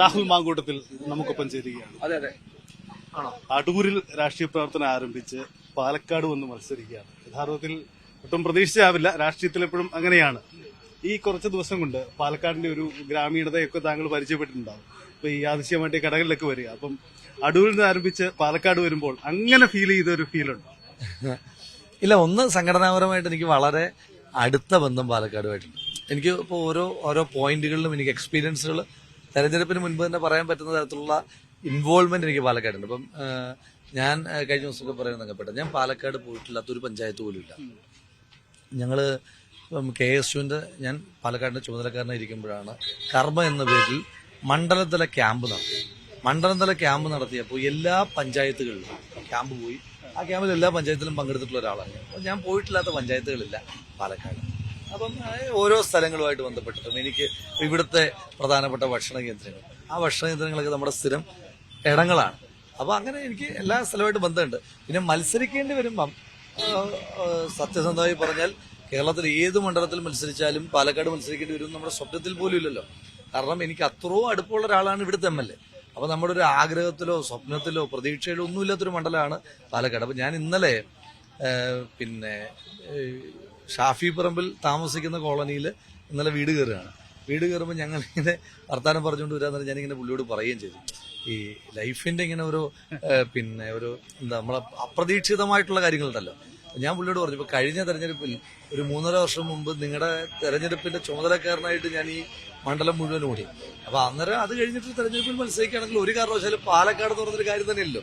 രാഹുൽ മാങ്കൂട്ടത്തിൽ നമുക്കൊപ്പം ചേരുകയാണ്. അതെ അതെ. അടൂരിൽ രാഷ്ട്രീയ പ്രവർത്തനം ആരംഭിച്ച് പാലക്കാട് വന്ന് മത്സരിക്കുകയാണ്. യഥാർത്ഥത്തിൽ ഒട്ടും പ്രതീക്ഷിച്ചാവില്ല. രാഷ്ട്രീയത്തിൽ എപ്പോഴും അങ്ങനെയാണ്. ഈ കുറച്ച് ദിവസം കൊണ്ട് പാലക്കാടിന്റെ ഒരു ഗ്രാമീണതയൊക്കെ താങ്കൾ പരിചയപ്പെട്ടിട്ടുണ്ടാവും. ഇപ്പൊ ഈ ആദർശമായിട്ട് കടകളിലൊക്കെ വരിക. അപ്പം അടൂരിൽ നിന്ന് ആരംഭിച്ച് പാലക്കാട് വരുമ്പോൾ അങ്ങനെ ഫീൽ ചെയ്ത ഒരു ഫീൽ ഉണ്ട്? ഇല്ല ഒന്ന് സംഘടനാപരമായിട്ട് എനിക്ക് വളരെ അടുത്ത ബന്ധം പാലക്കാടുമായിട്ടുണ്ട്. എനിക്ക് ഇപ്പോൾ ഓരോ ഓരോ പോയിന്റുകളിലും എനിക്ക് എക്സ്പീരിയൻസുകൾ തെരഞ്ഞെടുപ്പിന് മുൻപ് തന്നെ പറയാൻ പറ്റുന്ന തരത്തിലുള്ള ഇൻവോൾവ്മെന്റ് എനിക്ക് പാലക്കാടുണ്ട്. ഇപ്പം ഞാൻ കഴിഞ്ഞ ദിവസമൊക്കെ പറയുന്നത് തങ്കപ്പെട്ട ഞാൻ പാലക്കാട് പോയിട്ടില്ലാത്ത ഒരു പഞ്ചായത്ത് പോലും ഇല്ല. ഞങ്ങൾ ഇപ്പം കെ എസ് യുവിന്റെ ഞാൻ പാലക്കാടിന്റെ ചുമതലക്കാരനായിരിക്കുമ്പോഴാണ് കർമ്മ എന്ന പേരിൽ മണ്ഡലതല ക്യാമ്പ് നടത്തി മണ്ഡലതല ക്യാമ്പ് നടത്തിയപ്പോൾ എല്ലാ പഞ്ചായത്തുകളിലും ക്യാമ്പ് പോയി. ആ ക്യാമ്പിൽ എല്ലാ പഞ്ചായത്തിലും പങ്കെടുത്തിട്ടുള്ള ഒരാളാണ് ഞാൻ പോയിട്ടില്ലാത്ത പഞ്ചായത്തുകളില്ല പാലക്കാട്. അപ്പം ഓരോ സ്ഥലങ്ങളുമായിട്ട് ബന്ധപ്പെട്ടിട്ടും എനിക്ക് ഇവിടുത്തെ പ്രധാനപ്പെട്ട ഭക്ഷണ കേന്ദ്രങ്ങൾ. ആ ഭക്ഷണ കേന്ദ്രങ്ങളൊക്കെ നമ്മുടെ സ്ഥിരം ഇടങ്ങളാണ്. അപ്പൊ അങ്ങനെ എനിക്ക് എല്ലാ സ്ഥലമായിട്ട് ബന്ധമുണ്ട്. പിന്നെ മത്സരിക്കേണ്ടി വരുമ്പം സത്യസന്ധമായി പറഞ്ഞാൽ കേരളത്തിൽ ഏത് മണ്ഡലത്തിൽ മത്സരിച്ചാലും പാലക്കാട് മത്സരിക്കേണ്ടി വരും നമ്മുടെ സ്വപ്നത്തിൽ പോലും ഇല്ലല്ലോ. കാരണം എനിക്ക് അത്രയും അടുപ്പമുള്ള ഒരാളാണ് ഇവിടുത്തെ എം എൽ എ. അപ്പൊ നമ്മുടെ ഒരു ആഗ്രഹത്തിലോ സ്വപ്നത്തിലോ പ്രതീക്ഷയിലോ ഒന്നുമില്ലാത്തൊരു മണ്ഡലമാണ് പാലക്കാട്. അപ്പൊ ഞാൻ ഇന്നലെ പിന്നെ ഷാഫി പറമ്പിൽ താമസിക്കുന്ന കോളനിയിൽ ഇന്നലെ വീട് കയറുകയാണ്. വീട് കയറുമ്പോൾ ഞങ്ങളിങ്ങനെ വർത്താനം പറഞ്ഞുകൊണ്ട് വരാൻ ഞാനിങ്ങനെ പുള്ളിയോട് പറയുകയും ചെയ്തു. ഈ ലൈഫിന്റെ ഇങ്ങനെ ഒരു പിന്നെ ഒരു എന്താ നമ്മളെ അപ്രതീക്ഷിതമായിട്ടുള്ള കാര്യങ്ങളുണ്ടല്ലോ. ഞാൻ പുള്ളിയോട് പറഞ്ഞു ഇപ്പൊ കഴിഞ്ഞ തെരഞ്ഞെടുപ്പിൽ ഒരു മൂന്നര വർഷം മുമ്പ് നിങ്ങളുടെ തെരഞ്ഞെടുപ്പിന്റെ ചുമതലക്കാരനായിട്ട് ഞാൻ ഈ മണ്ഡലം മുഴുവൻ ഓടി. അപ്പൊ അന്നേരം അത് കഴിഞ്ഞിട്ട് തെരഞ്ഞെടുപ്പിൽ മത്സരിക്കുകയാണെങ്കിൽ ഒരു കാരണവശാലും പാലക്കാട് എന്ന് പറഞ്ഞൊരു കാര്യം തന്നെയല്ലോ.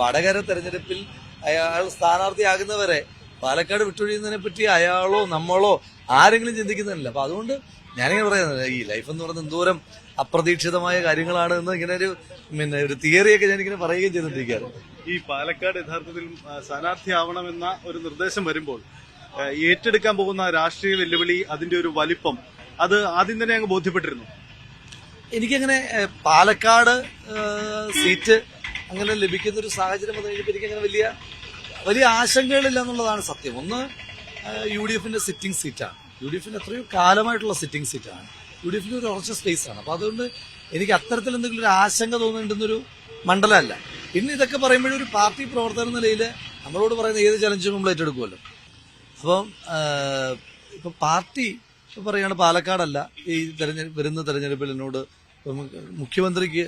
വടകര തെരഞ്ഞെടുപ്പിൽ അയാൾ സ്ഥാനാർത്ഥിയാകുന്നവരെ പാലക്കാട് വിട്ടൊഴിയുന്നതിനെ പറ്റി അയാളോ നമ്മളോ ആരെങ്കിലും ചിന്തിക്കുന്നില്ല. അപ്പൊ അതുകൊണ്ട് ഞാനിങ്ങനെ പറയുന്നത് ഈ ലൈഫ് എന്ന് പറയുന്നത് എന്തോരം അപ്രതീക്ഷിതമായ കാര്യങ്ങളാണ് എന്ന് ഇങ്ങനെ ഒരു പിന്നെ ഒരു തിയറിയൊക്കെ ഞാനിങ്ങനെ പറയുകയും ചെയ്തിട്ടിരിക്കുകയാണ് ഈ പാലക്കാട് യഥാർത്ഥത്തിൽ സ്ഥാനാർത്ഥിയാവണമെന്ന ഒരു നിർദ്ദേശം വരുമ്പോൾ ഏറ്റെടുക്കാൻ പോകുന്ന രാഷ്ട്രീയ വെല്ലുവിളി അതിന്റെ ഒരു വലിപ്പം അത് ആദ്യം തന്നെ അങ്ങ് ബോധ്യപ്പെട്ടിരുന്നു. എനിക്കങ്ങനെ പാലക്കാട് സീറ്റ് അങ്ങനെ ലഭിക്കുന്ന ഒരു സാഹചര്യം വന്നു കഴിഞ്ഞപ്പോൾ എനിക്കങ്ങനെ വലിയ വലിയ ആശങ്കകളില്ല എന്നുള്ളതാണ് സത്യം. ഒന്ന് യു ഡി എഫിന്റെ സിറ്റിംഗ് സീറ്റാണ് യു ഡി എഫിന്റെ എത്രയോ കാലമായിട്ടുള്ള സിറ്റിംഗ് സീറ്റാണ് യു ഡി എഫിന്റെ ഒരു ഉറച്ച സ്പേസ് ആണ്. അപ്പൊ അതുകൊണ്ട് എനിക്ക് അത്തരത്തിൽ എന്തെങ്കിലും ഒരു ആശങ്ക തോന്നുന്നുണ്ടെന്നൊരു മണ്ഡലമല്ല. ഇന്ന് ഇതൊക്കെ പറയുമ്പോഴൊരു ഒരു പാർട്ടി പ്രവർത്തന നിലയിൽ നമ്മളോട് പറയുന്ന ഏത് ചലഞ്ചും നമ്മൾ ഏറ്റെടുക്കുമല്ലോ. അപ്പം ഇപ്പൊ പാർട്ടി ഇപ്പൊ പറയുകയാണ് പാലക്കാടല്ല. ഈ തെരഞ്ഞെടുപ്പ് വരുന്ന തെരഞ്ഞെടുപ്പിൽ എന്നോട് മുഖ്യമന്ത്രിക്ക്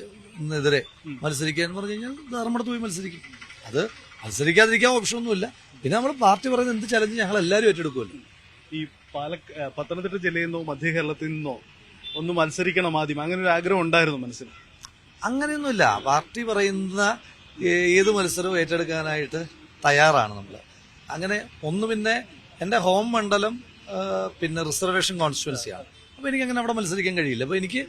എതിരെ മത്സരിക്കുക എന്ന് പറഞ്ഞു കഴിഞ്ഞാൽ ധർമ്മടത്ത് പോയി മത്സരിക്കും. അത് മത്സരിക്കാതിരിക്കാൻ ഓപ്ഷൻ ഒന്നുമില്ല. പിന്നെ നമ്മൾ പാർട്ടി പറയുന്ന എന്ത് ചലഞ്ച് ഞങ്ങൾ എല്ലാവരും ഏറ്റെടുക്കുമല്ലോ. ഈ പാലക്ക പത്തനംതിട്ട ജില്ലയിൽ നിന്നോ മധ്യ കേരളത്തിൽ നിന്നോ ഒന്ന് മത്സരിക്കണം ആദ്യം. അങ്ങനെ ഒരു ആഗ്രഹം ഉണ്ടായിരുന്നു മനസ്സിൽ. അങ്ങനെയൊന്നുമില്ല. പാർട്ടി പറയുന്ന ഏത് മത്സരവും ഏറ്റെടുക്കാനായിട്ട് തയ്യാറാണ് നമ്മൾ അങ്ങനെ ഒന്ന് പിന്നെ എന്റെ ഹോം മണ്ഡലം പിന്നെ റിസർവേഷൻ കോൺസ്റ്റിറ്റുവൻസിയാണ് അപ്പോൾ എനിക്ക് അങ്ങനെ അവിടെ മത്സരിക്കാൻ കഴിയില്ല. അപ്പോൾ എനിക്ക്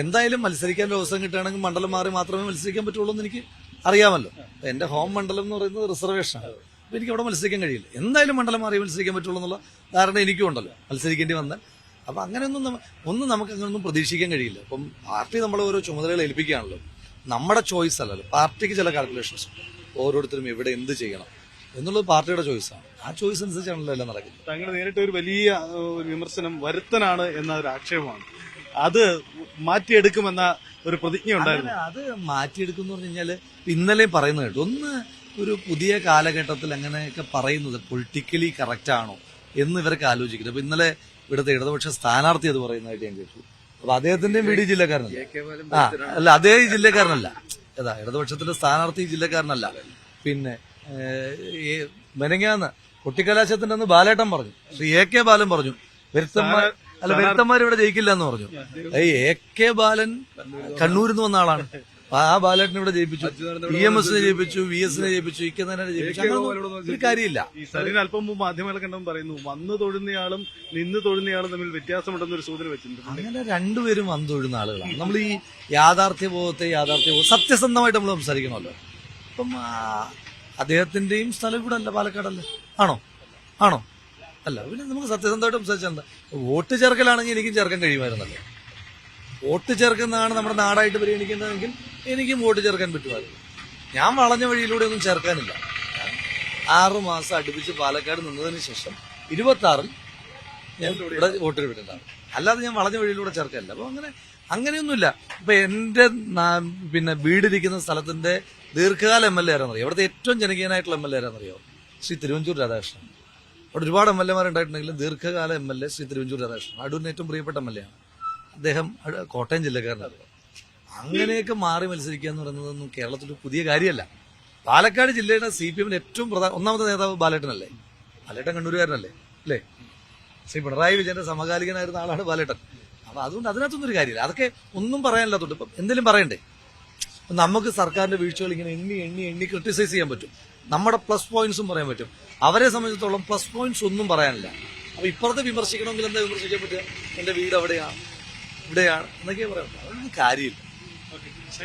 എന്തായാലും മത്സരിക്കാൻ ഒരു അവസരം കിട്ടുകയാണെങ്കിൽ മണ്ഡലം മാറി മാത്രമേ മത്സരിക്കാൻ പറ്റുള്ളൂ എന്ന് എനിക്ക് അറിയാമല്ലോ. എന്റെ ഹോം മണ്ഡലം എന്ന് പറയുന്നത് റിസർവേഷനാണ് അപ്പോൾ എനിക്ക് അവിടെ മത്സരിക്കാൻ കഴിയില്ല. എന്തായാലും മണ്ഡലം മാറി മത്സരിക്കാൻ പറ്റുള്ളൂ എന്നുള്ള ധാരണ എനിക്കും ഉണ്ടല്ലോ. മത്സരിക്കേണ്ടി വന്നാൽ. അപ്പൊ അങ്ങനെയൊന്നും ഒന്നും നമുക്ക് അങ്ങനെയൊന്നും പ്രതീക്ഷിക്കാൻ കഴിയില്ല. അപ്പം പാർട്ടി നമ്മളെ ഓരോ ചുമതലകൾ ഏൽപ്പിക്കുകയാണല്ലോ. നമ്മുടെ ചോയ്സ് അല്ലല്ലോ. പാർട്ടിക്ക് ചില കാൽക്കുലേഷൻസ് ഓരോരുത്തരും എവിടെ എന്ത് ചെയ്യണം എന്നുള്ളത് പാർട്ടിയുടെ ചോയ്സാണ് ആ ചോയ്സ് അനുസരിച്ചാണല്ലോ എല്ലാം നടക്കുന്നത്. താങ്കൾ നേരിട്ട് ഒരു വലിയ ഒരു വിമർശനം വരുത്തനാണ് എന്നൊരു ആക്ഷേപമാണ്. അത് മാറ്റിയെടുക്കുമെന്ന ഒരു പ്രതിജ്ഞ ഉണ്ടായിരുന്നു. അത് മാറ്റിയെടുക്കും പറഞ്ഞു കഴിഞ്ഞാൽ ഇന്നലെയും പറയുന്നത് കേട്ടു. ഒന്ന് ഒരു പുതിയ കാലഘട്ടത്തിൽ അങ്ങനെയൊക്കെ പറയുന്നത് പൊളിറ്റിക്കലി കറക്റ്റ് ആണോ എന്ന് ഇവരൊക്കെ ആലോചിക്കുന്നത് അപ്പൊ ഇന്നലെ ഇവിടുത്തെ ഇടതുപക്ഷ സ്ഥാനാർത്ഥി അത് പറയുന്നതായിട്ട് ഞാൻ കേട്ടു. അപ്പൊ അദ്ദേഹത്തിന്റെയും വീട് ജില്ലക്കാരനല്ല? ആ അല്ല അതേ ജില്ലക്കാരനല്ല. ഏതാ ഇടതുപക്ഷത്തിന്റെ സ്ഥാനാർത്ഥി ജില്ലക്കാരനല്ല. പിന്നെ ഈ മെനങ്ങാന്ന് കുട്ടിക്കലാശത്തിന്റെ അന്ന് ബാലേട്ടൻ പറഞ്ഞു. ശ്രീ എ കെ ബാലൻ പറഞ്ഞു. വരുത്തന്മാർ അല്ല വ്യക്തന്മാർ ഇവിടെ ജയിക്കില്ല എന്ന് പറഞ്ഞു എ കെ ബാലൻ കണ്ണൂരിൽ നിന്ന് വന്ന ആളാണ്. ആ ബാലേട്ടനെ ഇവിടെ ജയിപ്പിച്ചു. ഇ എം എസിനെ ജയിപ്പിച്ചു വി എസിനെ ജയിപ്പിച്ചു ഇ കെ നായനെ ജയിപ്പിച്ചു. കാര്യമില്ല. ഈ അല്പം മുമ്പ് മാധ്യമങ്ങളെ കണ്ടപ്പോൾ പറയുന്നു. വന്ന് തൊഴുന്നയാളും നിന്ന് തൊഴുന്നയാളും തമ്മിൽ വ്യത്യാസമുണ്ടെന്ന് ഒരു സൂചന വെച്ചിട്ടുണ്ട്. അങ്ങനെ രണ്ടുപേരും വന്ന് തൊഴുന്ന ആളുകളാണ്. നമ്മൾ ഈ യാഥാർത്ഥ്യബോധത്തെ യാഥാർത്ഥ്യബോധം സത്യസന്ധമായിട്ട് നമ്മൾ സംസാരിക്കണമല്ലോ. അപ്പം അദ്ദേഹത്തിന്റെയും സ്ഥലം ഇവിടെ അല്ല പാലക്കാടല്ലേ? ആണോ? ആണോ? അല്ല പിന്നെ നമുക്ക് സത്യസന്ധമായിട്ട് സംസാരിച്ചാൽ എന്താ? വോട്ട് ചേർക്കലാണെങ്കിൽ എനിക്കും ചേർക്കാൻ കഴിയുമായിരുന്നല്ലോ. വോട്ട് ചേർക്കുന്നതാണ് നമ്മുടെ നാടായിട്ട് പരിഗണിക്കുന്നതെങ്കിൽ എനിക്കും വോട്ട് ചേർക്കാൻ പറ്റുമായിരുന്നു. ഞാൻ വളഞ്ഞ വഴിയിലൂടെ ഒന്നും ചേർക്കാനില്ല. ആറുമാസം ആറ് മാസം അടുപ്പിച്ച് പാലക്കാട് നിന്നതിന് ശേഷം ഇരുപത്തി ആറിൽ ഞാൻ ഇവിടെ വോട്ട് വിടുന്നതാണ് അല്ലാതെ ഞാൻ വളഞ്ഞ വഴിയിലൂടെ ചേർക്കാനില്ല അപ്പൊ അങ്ങനെ അങ്ങനെയൊന്നുമില്ല. ഇപ്പൊ എന്റെ പിന്നെ വീടിരിക്കുന്ന സ്ഥലത്തിന്റെ ദീർഘകാല എം എൽ എ ആരാന്നറിയോ? ഇവിടുത്തെ ഏറ്റവും ജനകീയനായിട്ടുള്ള എം എൽ എ ആരാന്നറിയോ? ശ്രീ തിരുവഞ്ചൂർ രാധാകൃഷ്ണൻ. അവിടെ ഒരുപാട് എം എൽ എമാർ ഉണ്ടായിട്ടുണ്ടെങ്കിൽ ദീർഘകാല M L A Shri Thiruvanchoor Radhakrishnan അടൂരിന് ഏറ്റവും പ്രിയപ്പെട്ട എം എൽ എ ആണ്. അദ്ദേഹം കോട്ടയം ജില്ലക്കാരനാണ്. അങ്ങനെയൊക്കെ മാറി മത്സരിക്കുക എന്ന് പറയുന്നതൊന്നും കേരളത്തിൽ പുതിയ കാര്യമല്ല. പാലക്കാട് ജില്ലയുടെ സി പി എമ്മിന്റെ ഏറ്റവും പ്രധാന ഒന്നാമത്തെ നേതാവ് ബാലേട്ടനല്ലേ? ബാലേട്ടൻ കണ്ണൂരുകാരനല്ലേ? അല്ലേ? ശ്രീ പിണറായി വിജയന്റെ സമകാലികനായിരുന്ന ആളാണ് ബാലേട്ടൻ. അപ്പൊ അതുകൊണ്ട് അതിനകത്തൊന്നും ഒരു കാര്യമില്ല. അതൊക്കെ ഒന്നും പറയാനില്ലാത്തോണ്ട് ഇപ്പം എന്തെങ്കിലും പറയണ്ടേ? നമുക്ക് സർക്കാരിന്റെ വീഴ്ചകൾ ഇങ്ങനെ എണ്ണി എണ്ണി എണ്ണി ക്രിട്ടിസൈസ് ചെയ്യാൻ പറ്റും. നമ്മുടെ പ്ലസ് പോയിന്റ്സും പറയാൻ പറ്റും. അവരെ സംബന്ധിച്ചിടത്തോളം പ്ലസ് പോയിന്റ്സ് ഒന്നും പറയാനില്ല. അപ്പൊ ഇപ്പുറത്തെ വിമർശിക്കണമെങ്കിൽ എന്താ വിമർശിക്കാൻ പറ്റുക? എന്റെ വീട് അവിടെയാണ് ഇവിടെയാണ് എന്നൊക്കെ പറയാം കാര്യമില്ല.